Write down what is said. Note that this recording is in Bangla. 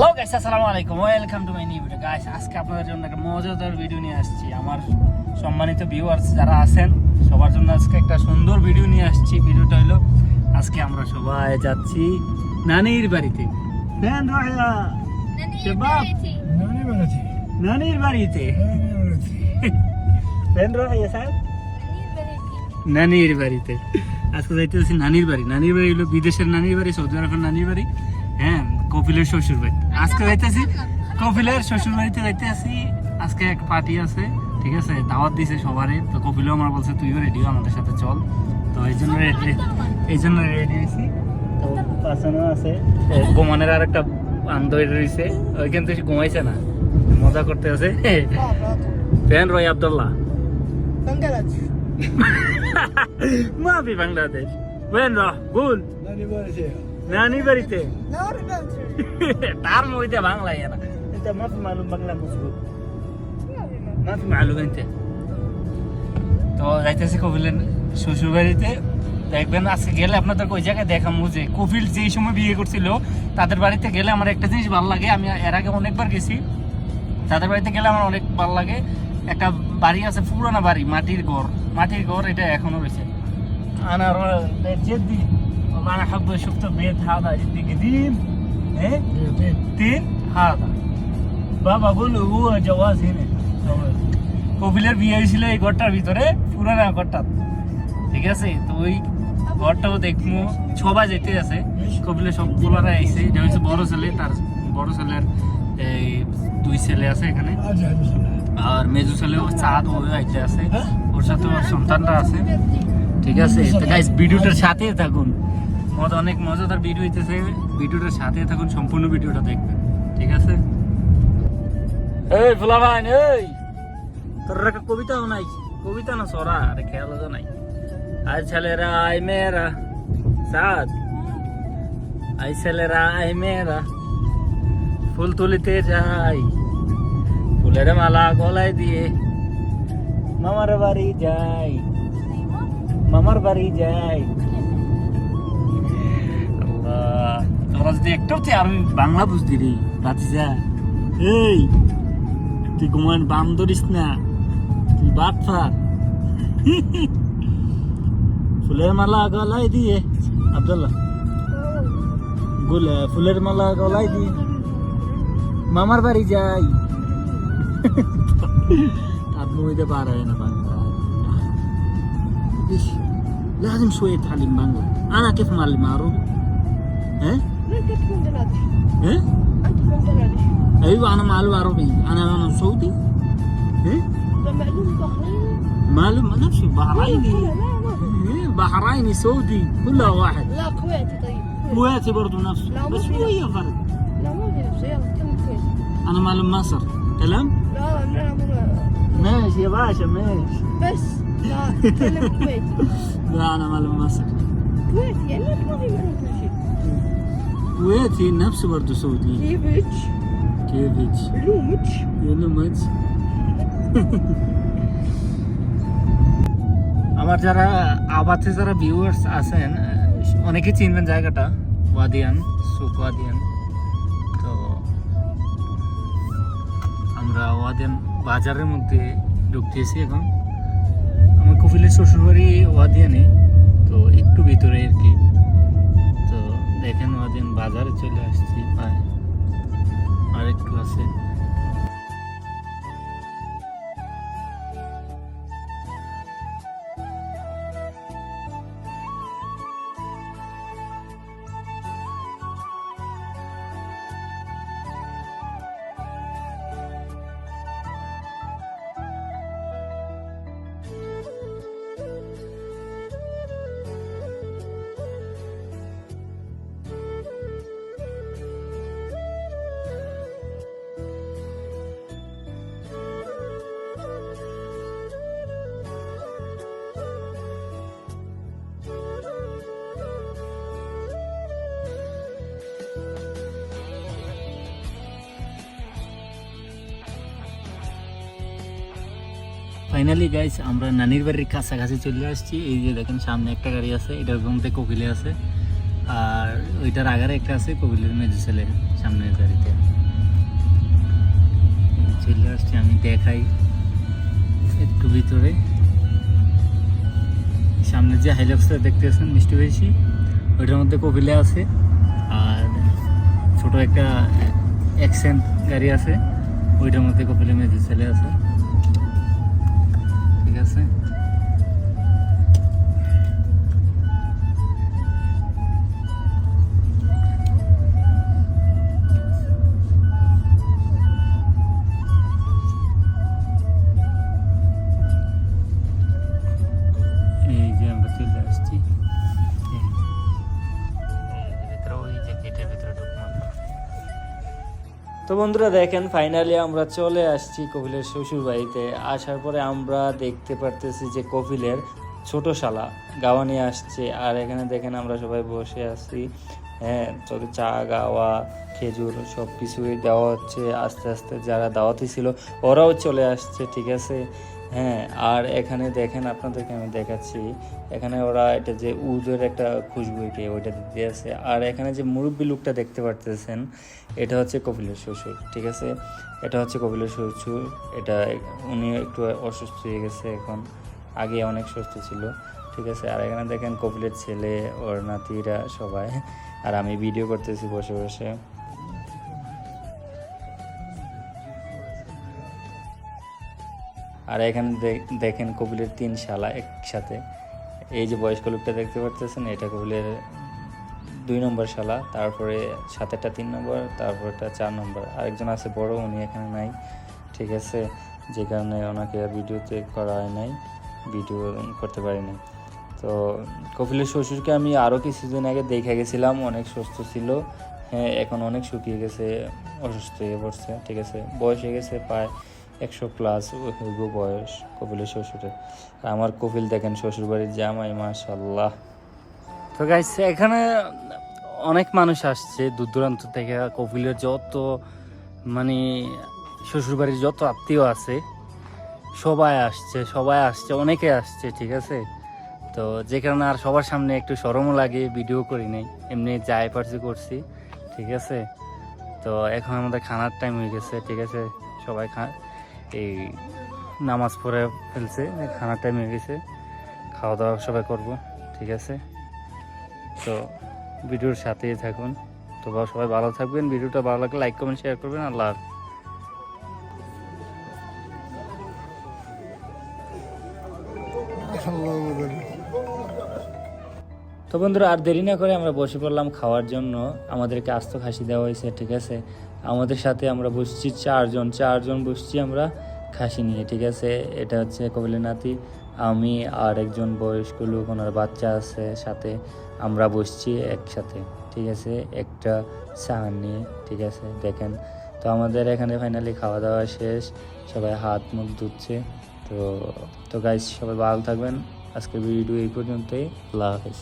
হ্যালো গাইস আসসালামু আলাইকুম। Welcome to my new video guys আজকে আপনাদের জন্য একটা মজাদার ভিডিও নিয়ে আসছি। আমার সম্মানিত ভিউয়ার্স যারা আছেন সবার জন্য আজকে একটা সুন্দর ভিডিও নিয়ে আসছি। ভিডিওটা হলো আজকে আমরা সবাই যাচ্ছি নানির বাড়িতে। নানির বাড়িতে। নানির বাড়িতে। আজকে যাইতে নানির বাড়ি। নানির বাড়ি হলো বিদেশের নানির বাড়ি সৌদি আরবের নানির বাড়ি। হ্যাঁ কপিলের শ্বশুর বাড়ি আজকে যাইতেছি কপিলের শ্বশুর বাড়িতে যাইতে আসি আজকে এক পার্টি আছে ঠিক আছে? দাওয়াত দিছে সবারই তো কপিল আমার বলছে তুইও রেডি আমাদের সাথে চল। তো এই জন্য রেডি এই জন্য রেডি হয়েছি। তো পাশানো আছে। গোমানের আর একটা আন্দোলন রয়েছে ওইখান থেকে ঘুমাইছে না। মজা করতে আছে। ফ্যান রয় আবদুল্লাহ। মাফি বাংলাদেশ। ফ্যান নানি বাড়িতে। নানি বাড়িতে। نار بنجلاديش তার মধ্যে বাংলা না انت ما في معلوم বাংলা مظبوط ما في معلوم انت তো যাইতেছি কপিলের শ্বশুর বাড়িতে দেখবেন আজকে গেলে আপনাদের ওই জায়গায় দেখামু যে কপিল যেই সময় বিয়ে করছিল তাদের বাড়িতে গেলে আমার একটা জিনিস ভালো লাগে আমি এর আগে অনেকবার গেছি তাদের বাড়িতে গেলে আমার অনেক ভালো লাগে একটা বাড়ি আছে পুরানো বাড়ি মাটির ঘর মাটির ঘর এটা এখনো রয়েছে انا ر- جدي وانا احب شفت البيت هذا جدي তিন হাত। বা বাবুল উ জওয়াজ হিনে কপিলের বিয়ে হয়েছিল এই ঘরটার ভিতরে পুরানা ঘরটা। ঠিক আছে? তো ওই ঘরটাও দেখব ছবা যেতে আছে। কপিলের সব পোলারা আইসে এটা হচ্ছে বড় ছেলে তার বড় ছেলের এই দুই ছেলে আছে এখানে। আর মেজু ছেলেও চাঁদ ও আইতে আছে। হ্যাঁ? ওর সাথে ওর সন্তানরা আছে। ঠিক আছে? গাইস ভিডিওটার সাথে থাকুন। মজা, অনেক মজাদার ভিডিও হইতেছে। ভিডিওটার সাথে থাকুন, সম্পূর্ণ ভিডিওটা দেখবেন। ঠিক আছে? এই ফুলাভাই এই! তোর একটা কবিতাও নাই। কবিতা না সরা আরে খেয়াল তো নাই। আই ছেলেরা আই মেয়েরা, সাদ। আই ছেলেরা আই মেয়েরা, ফুল তুলিতে যাই। ফুলের মালা গলায় দিয়ে মামার বাড়ি যাই। মামার বাড়ি যাই। তোরা যদি একটাও তুই আমি বাংলা বুঝতি রে বাতিজা এই তুই ঘুমান বাম ধরিস না তুই বাট ফার ফুলের মালা গলায় দিয়ে আব্দুল্লাহ গুল ফুলের মালা গলায় দিয়ে মামার বাড়ি যাই আপনি হইতে পারে না বাংলা إيش لازم شوية تعليم بانجو أنا كيف معلم عربي؟ ها؟ في بنجلاديش أيوة أنا معلم عربي أنا أنا سعودي. بحريني معلم بحريني لا ما في. إيه، بحريني سعودي كلها واحد. لا كويتي طيب. كويتي برضه نفسه لا، بس شوية فرق. لا ما في نفسه يلا كمل كويتي. أنا معلم مصر كلام؟ لا لا لا ماشي يا باشا ماشي. بس لا كويتي. لا أنا معلم مصر كويتي يعني ما في منهم كل شيء كويتي نفسه برضه سعودي كيفك كيفك لومك ইউনুমাজ আমার যারা আবাতে যারা ভিউয়ার্স আছেন অনেকে চিনবেন জায়গাটা ওয়াদিয়ান সুক ওয়াদিয়ান তো আমরা ওয়াদিয়ান বাজারের মধ্যে ঢুকতেছি এখন আমার কপিলের শ্বশুরবাড়ি ওয়াদিয়ানে বাজারে চলে আসছি প্রায় ফাইনালি গাইস আমরা নানির বাড়ির কাছাকাছি চলে আসছি। এই যে দেখেন, সামনে একটা গাড়ি আছে, এটার মধ্যে কোকিলে আছে। আর ওইটার আগারে একটা আছে কবিলের মেজে ছেলে সামনের গাড়িতে। চলে আসছি, আমি দেখাই একটু ভিতরে। সামনে যে হাইলক্সটা দেখতেছেন, মিষ্টি বেশি ওইটার মধ্যে কোকিলে আছে। আর ছোট একটা অ্যাক্সেন্ট গাড়ি আছে, ওইটার মধ্যে কপিলে মেজে ছেলে আছে। আছে তো বন্ধুরা দেখেন ফাইনালি আমরা চলে আসছি কপিলের শ্বশুর বাড়িতে আসার পরে আমরা দেখতে পারতেছি যে কপিলের ছোট শালা, গাওয়া নিয়ে আসছে। আর এখানে দেখেন আমরা সবাই বসে আছি। হ্যাঁ তো চা, গাওয়া, খেজুর সব কিছুই দেওয়া হচ্ছে। আস্তে আস্তে যারা দাওয়াতি ছিল, ওরাও চলে আসছে, ঠিক আছে? হ্যাঁ আর এখানে দেখেন আপনাদেরকে আমি দেখাচ্ছি। এখানে ওরা এটা যে উদের একটা খুশবু এটি ওইটা দিতে আছে। আর এখানে যে মুরব্বী লুকটা দেখতে পারতেছেন, এটা হচ্ছে কপিলের শ্বশুর, ঠিক আছে? এটা হচ্ছে কপিলের শ্বশুর, এটা উনি একটু অসুস্থ হয়ে গেছে এখন, আগে অনেক সুস্থ ছিল, ঠিক আছে? আর এখানে দেখেন কপিলের ছেলে, ওর নাতিরা সবাই। আর আমি ভিডিও করতেছি বসে বসে। আর এখানে দেখেন কপিলের তিন শালা একসাথে। এই যে বয়স্ক লোকটা দেখতে পারতেছেন, এটা কপিলের দুই নম্বর শালা, তারপরে সাতেরটা তিন নম্বর, তারপরটা চার নম্বর। আরেকজন আছে বড়, উনি এখানে নাই, ঠিক আছে? যে কারণে ওনাকে ভিডিওতে করা হয় নাই, ভিডিও করতে পারিনি তো কপিলের শ্বশুরকে আমি আরও কিছুদিন আগে দেখে গেছিলাম, অনেক সুস্থ ছিল। হ্যাঁ এখন অনেক শুকিয়ে গেছে, অসুস্থ হয়ে পড়ছে, ঠিক আছে। বয়স হয়ে গেছে প্রায় একশো প্লাস হইব বয়স কপিলের শ্বশুরের। আমার কপিল দেখেন শ্বশুর বাড়ির জামাই মাশাল্লাহ তো গাইস এখানে অনেক মানুষ আসছে দূর দূরান্ত থেকে। কপিলের যত মানে শ্বশুরবাড়ির যত আত্মীয় আছে, সবাই আসছে সবাই আসছে, অনেকে আসছে, ঠিক আছে। তো যে কারণে আর সবার সামনে একটু সরমও লাগে, ভিডিও করি নাই। এমনি যাই পারছি করছি, ঠিক আছে? তো এখন আমাদের খানার টাইম হয়ে গেছে, ঠিক আছে? সবাই খা এই নামাজ পড়ে ফেলছে, খানার টাইম হয়ে গেছে। খাওয়া দাওয়া সবাই করব, ঠিক আছে? তো ভিডিওর সাথেই থাকুন। তো সবাই ভালো থাকবেন, ভিডিওটা ভালো লাগলে লাইক কমেন্ট শেয়ার করবেন। আল্লাহ হাফেজ। তো বন্ধুরা, আর দেরি না করে আমরা বসে পড়লাম খাওয়ার জন্য। আমাদেরকে আস্ত খাসি দেওয়া হয়েছে, ঠিক আছে? আমাদের সাথে আমরা বসছি চারজন চারজন বসছি আমরা খাসি নিয়ে, ঠিক আছে? এটা হচ্ছে কপিলের নাতি, আমি আর একজন বয়স্ক লোক, ওনার বাচ্চা আছে সাথে। আমরা বসছি একসাথে, ঠিক আছে? একটা সাহান নিয়ে, ঠিক আছে? দেখেন, তো আমাদের এখানে ফাইনালি খাওয়া দাওয়া শেষ। সবাই হাত মুখ ধুচ্ছে। তো তো গাইজ সবাই ভালো থাকবেন। আজকের ভিডিও এই পর্যন্তই। আল্লাহ হাফেজ।